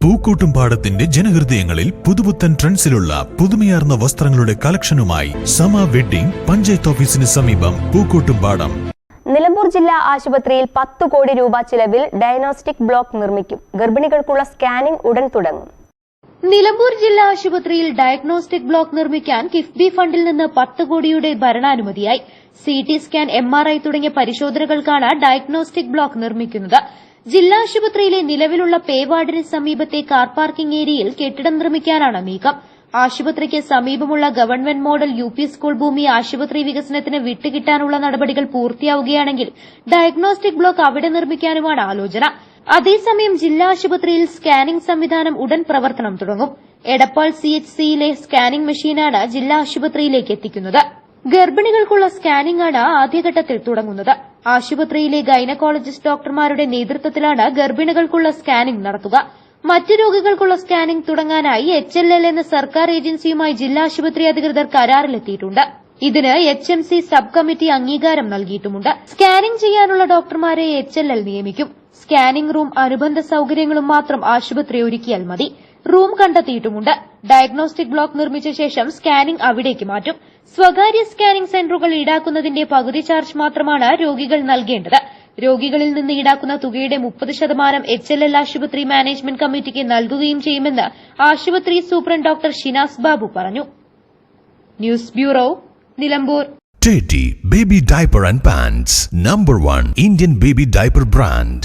പൂക്കോട്ടുംപാടത്തിന്റെ ജനഹൃദയങ്ങളിൽ പുതുപുത്തൻ ട്രെൻഡ്സിലുള്ള പുതുമയാർന്ന വസ്ത്രങ്ങളുടെ കളക്ഷനുമായി സമ വെഡ്ഡിംഗ് പഞ്ചായത്ത് ഓഫീസിന് സമീപം പൂക്കൂട്ടും പാടം. നിലമ്പൂർ ജില്ലാ ആശുപത്രിയിൽ പത്ത് കോടി രൂപ ചിലവിൽ ഡയഗ്നോസ്റ്റിക് ബ്ലോക്ക് നിർമ്മിക്കും. ഗർഭിണികൾക്കുള്ള സ്കാനിംഗ് ഉടൻ തുടങ്ങും. നിലമ്പൂർ ജില്ലാ ആശുപത്രിയിൽ ഡയഗ്നോസ്റ്റിക് ബ്ലോക്ക് നിർമ്മിക്കാൻ കിഫ്ബി ഫണ്ടിൽ നിന്ന് പത്ത് കോടിയുടെ ഭരണാനുമതിയായി. C T scan M R I തുടങ്ങിയ പരിശോധനകൾക്കാണ് ഡയഗ്നോസ്റ്റിക് ബ്ലോക്ക് നിർമ്മിക്കുന്നത്. ജില്ലാ ആശുപത്രിയിലെ നിലവിലുള്ള പേവാർഡിന് സമീപത്തെ കാർ പാർക്കിംഗ് ഏരിയയിൽ കെട്ടിടം നിർമ്മിക്കാനാണ് നീക്കം. ആശുപത്രിക്ക് സമീപമുള്ള government model U P school ഭൂമി ആശുപത്രി വികസനത്തിന് വിട്ടുകിട്ടാനുള്ള നടപടികൾ പൂർത്തിയാവുകയാണെങ്കിൽ ഡയഗ്നോസ്റ്റിക് ബ്ലോക്ക് അവിടെ നിർമ്മിക്കാനുമാണ് ആലോചന. അതേസമയം ജില്ലാ ആശുപത്രിയിൽ സ്കാനിംഗ് സംവിധാനം ഉടൻ പ്രവർത്തനം തുടങ്ങും. എടപ്പാൾ സി എച്ച് സിയിലെ സ്കാനിംഗ് മെഷീനാണ് ജില്ലാ ആശുപത്രിയിലേക്ക് എത്തിക്കുന്നത്. ഗർഭിണികൾക്കുള്ള സ്കാനിംഗ് ആണ് ആദ്യഘട്ടത്തിൽ തുടങ്ങുന്നത്. ആശുപത്രിയിലെ ഗൈനക്കോളജിസ്റ്റ് ഡോക്ടർമാരുടെ നേതൃത്വത്തിലാണ് ഗർഭിണികൾക്കുള്ള സ്കാനിംഗ് നടത്തുക. മറ്റ് രോഗികൾക്കുള്ള സ്കാനിംഗ് തുടങ്ങാനായി എച്ച് എൽ എൽ എന്ന സർക്കാർ ഏജൻസിയുമായി ജില്ലാ ആശുപത്രി അധികൃതർ കരാറിലെത്തിയിട്ടുണ്ട്. ഇതിന് H M C sub committee അംഗീകാരം നൽകിയിട്ടുമുണ്ട്. സ്കാനിംഗ് ചെയ്യാനുള്ള ഡോക്ടർമാരെ എച്ച് എൽ എൽ നിയമിക്കും. സ്കാനിംഗ് റൂം അനുബന്ധ സൌകര്യങ്ങളും മാത്രം ആശുപത്രി ഒരുക്കിയാൽ മതി. റൂം കണ്ടെത്തിയിട്ടുമുണ്ട്. ഡയഗ്നോസ്റ്റിക് ബ്ലോക്ക് നിർമ്മിച്ച ശേഷം സ്കാനിംഗ് അവിടേക്ക് മാറ്റും. സ്വകാര്യ സ്കാനിംഗ് സെന്ററുകൾ ഈടാക്കുന്നതിന്റെ പകുതി ചാർജ് മാത്രമാണ് രോഗികൾ നൽകേണ്ടത്. രോഗികളിൽ നിന്ന് ഈടാക്കുന്ന തുകയുടെ മുപ്പത് ശതമാനം എച്ച് എൽ എൽ ആശുപത്രി മാനേജ്മെന്റ് കമ്മിറ്റിക്ക് നൽകുകയും ചെയ്യുമെന്ന് ആശുപത്രി സൂപ്രണ്ട് ഡോക്ടർ ഷിനാസ് ബാബു പറഞ്ഞു. News bureau Nilambur. Teddy Baby Diaper and Pants, number 1 Indian baby diaper brand.